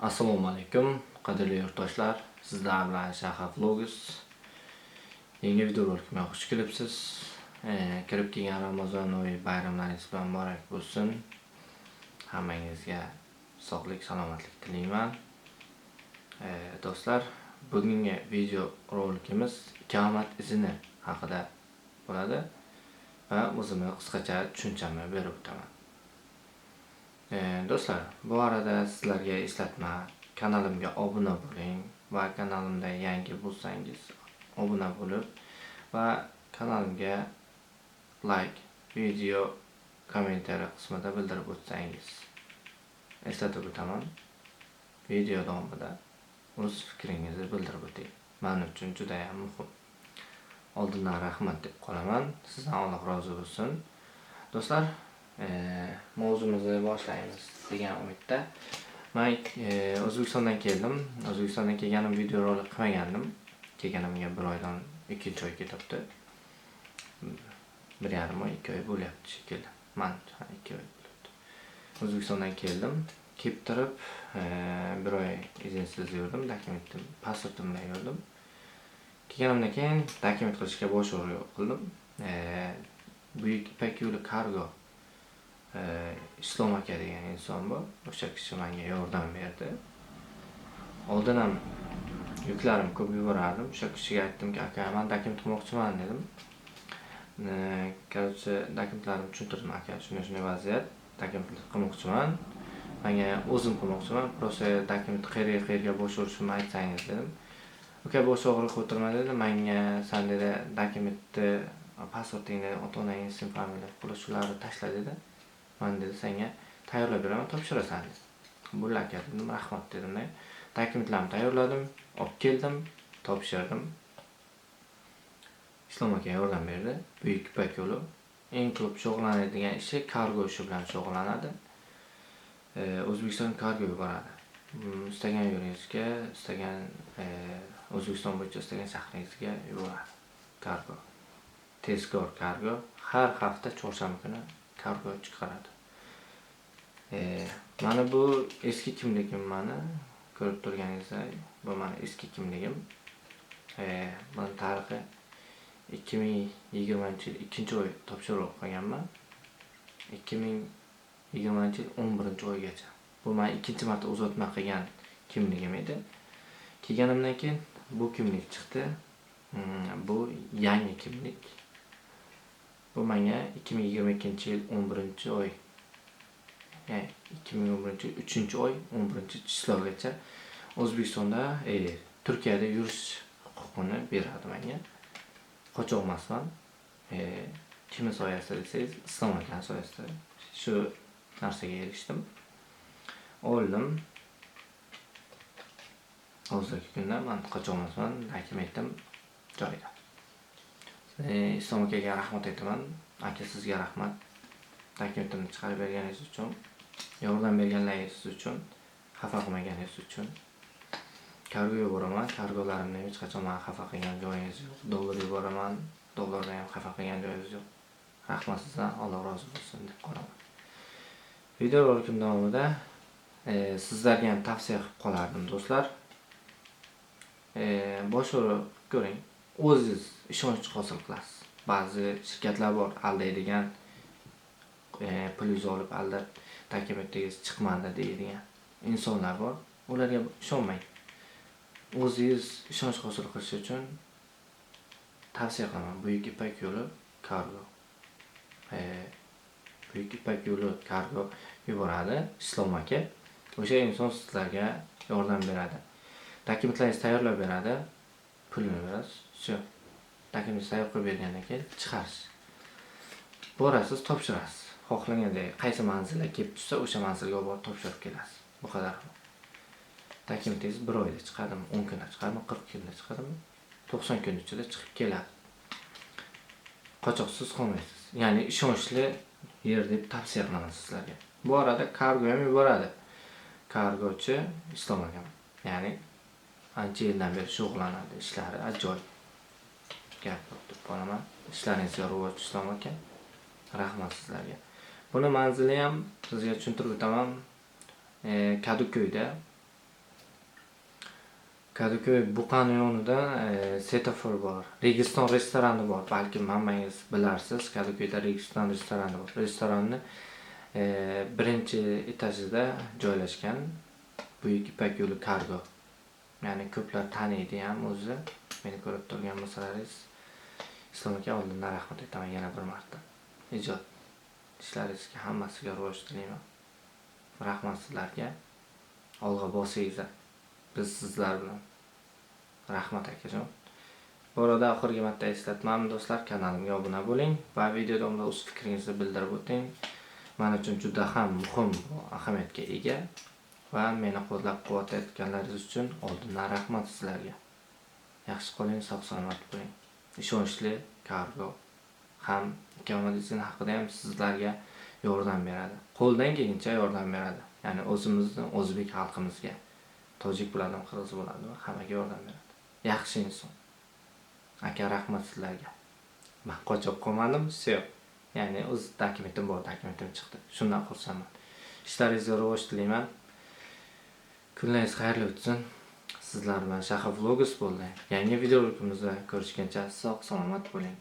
Assalomu alaykum, qadrli yurtdoshlar. Sizlar bilan shahar vlogus yangi videorolikga xush kelibsiz. Ee, kirib kelgan ramazon oyi bayramlaringiz bilan muborak bo'lsin. Hammangizga sog'lik salomatlik tilayman. E, do'stlar bugungi video rolikimiz ikomat izini haqida bo'ladi va o'zimni qisqacha tushunchamni berib o'taman. Ee, do'stlar bu arada sizlarga eslatma kanalimga obuna bo'ling va kanalimda yangi bo'lsangiz obuna bo'lib va kanalimga like video kommentariy qismida bildirib o'tsangiz eslatib o'taman video davomida o'z fikringizni bildirib o'ting. Men uchun juda ham muhim. Oldindan rahmat deb qolaman. Sizdan alloh rozi bo'lsin. Do'stlar mavzumizni boshlaymiz degan umidda. Man e, o'zbekistondan keldim. O'zbekistondan kelganim videorolik qilmagandim. Kelganimga bir oydan ikkinchi oy ketyapti bir yarim oy ikki oy bo'lyapti shekilli. Man ikki oy bo'lyapti. O'zbekistondan keldim. Kelib turib e, bir oy izinsiz yurdim dokumentim pasportim bilan yurdim. Kelganimdan keyin dokument qilishga bosh qildim. E, buyuk ipak yo'li kargo. Islom aka degan inson bor. O'sha kishi menga yordam berdi. Oldin ham yuklarim ko'p yuborardim. O'sha kishiga aytdimki aka man dokument qilmoqchiman dedim. Короче dokumentlarimni tushuntirdim aka shunday shunday vaziyat. Dokument qilmoqchiman. Manga o'zim qilmoqchiman. Просто dokument qayerga qayerga bosh urishimni aytsangiz dedim. Uka bosh og'riq o'tirma dedi. Manga san dedi dokumentni pasportingni ota onangni ism familiya puli shularni tashla dedi. Mana dedi senga tayyorlab beraman topshirasan dedi bo'ldi aka dedim. Rahmat dedimda dokumentlarni tayyorladim olib keldim topshirdim. Islom aka yordam berdi. Buyuk ipak yo'li. Eng ko'p shug'ullanadigan ishi kargo ishi bilan shug'ullanadi. E, o'zbekiston kargo yuboradi mm, istagan yeringizni istagan e, o'zbekiston bo'yicha istagan shahringizga yuboradi. Kargo. Tezkor kargo. Har hafta chorshanba kuni kargo chiqaradi. E, mana bu eski kimligim mani ko'rib turganingizdek bu mani eski kimligim. E, buni tarixi ikki ming yigirmanchi yil ikkinchi oy topshiriq qilganman ikki ming yigirmanchi yil o'n birinchi oygacha. Bu mani ikkinchi marta uzatma qilgan kimligim edi. Kelganimdan keyin bu kimlik chiqdi. Mm, bu yangi kimlik. Bu menga ikki ming yigirma ikkinchi yil o'n birinchi oy. Ikki ming o'n birinchi yil uchinchi oy o'n birinchi chislogacha o'zbekistonda turkiyada yurish huquqini beradi menga qochoq emasman kimni soyasida desangiz islom akani soyasida shu narsaga erishdim oldim hozirgi kunda man qochoq emasman dokumentim joyida E, islom akaga rahmat aytaman. Aka sizga rahmat. Taklifimni chiqarib berganingiz uchun yordam berganlaringiz uchun xafa qilmaganingiz uchun. Kargo yuboraman. Kargolarimni hech qachon mani xafa qilgan joyingiz yo'q. Dollar yuboraman. Dollardan ham xafa qilgan joyingiz yo'q. Rahmat sizdan. Alloh rozi bo'lsin deb qolaman video rolikim davomida e, sizlarga ham tavsiya qilib qolardim do'stlar. E, bosh ko'ring. O'zingiz ishonch hosil qilasiz. Ba'zi shirkatlar bor aldaydigan e, pulingizni olib aldab dokumentingiz chiqmadi deydigan insonlar bor. Ularga ishonmang. O'zingiz ishonch hosil qilish uchun tavsiya qilaman. Buyuk ipak yo'li kargo e, buyuk ipak yo'li kargo yuboradi. Islom aka o'sha inson sizlarga yordam beradi. Dokumentlaringizni tayyorlab beradi. Pulni berasiz все dokumentingizni tayyor qilib bergandan keyin chiqarish borasiz topshirasiz. Xohlagandek qaysi manzilga kelib tushsa o'sha manzilga olib borib topshirib kelasiz. Bu qadar. Dokumentingiz bir oyda chiqadimi o'n kunda chiqadimi qirq kunda chiqadimi to'qson kun ichida chiqib keladi. Qochoqsiz qolmaysiz. Ya'ni ishonchli yer deb tavsiya qilaman sizlarga. Bu orada kargo ham yuboradi. Kargochi islom akam ya'ni ancha yildan beri shug'ullanadi ishlari ajoyib gap deb qolaman ishlaringizga rivoj islom aka rahmat sizlarga buni manzili ham sizga tushuntirib o'taman e, kaduko'yda Kadukoy Buqani yonida e, bor. Registon restorani bor. Balkim hammangiz bilarsiz. Kadukoyda Registon restorani bor. Restoranni e, birinchi etajida joylashgan. Buyuk Ipak yo'li kargo Ya'ni ko'plar taniydi ham o'zi. Meni ko'rib turgan bo'lsalaringiz Islom aka oldindan rahmat aytaman yana bir marta. Ijod ishlaringizga hammasiga rivoj tilayman. Rahmat sizlarga. Olg'a bosingizlar. Biz sizlar bilan. Rahmat akajon. Bu arada oxirgi marta eslatmam do'stlar, kanalimga obuna bo'ling va videoda o'z fikringizni bildirib o'ting. man uchun juda ham muhim ahamiyatga ega va meni qo'llab-quvvatlayotganlaringiz uchun oldindan rahmat sizlarga. Yaxshi qoling, sog' salomat bo'ling. Ishonchli kargo ham ikamadizin haqida ham sizlarga yordam beradi. Qo'ldan kelguncha yordam beradi. Ya'ni o'zimizni o'zbek xalqimizga, tojik bo'ladimi, qirg'iz bo'ladimi, hammaga yordam beradi. Yaxshi inson. Aka rahmat sizlarga. man qochib qolmadim, все. Ya'ni o'z dokumentim bor, dokumentim chiqdi. Shundan xursandman. Ishlaringizga rivoj tilayman. Kunlaringiz xayrli o'tsin. Sizlar bilan Shahar Vlogs bo'ldi. Yangi videolarimizni ko'rishguncha sog' salomat bo'ling.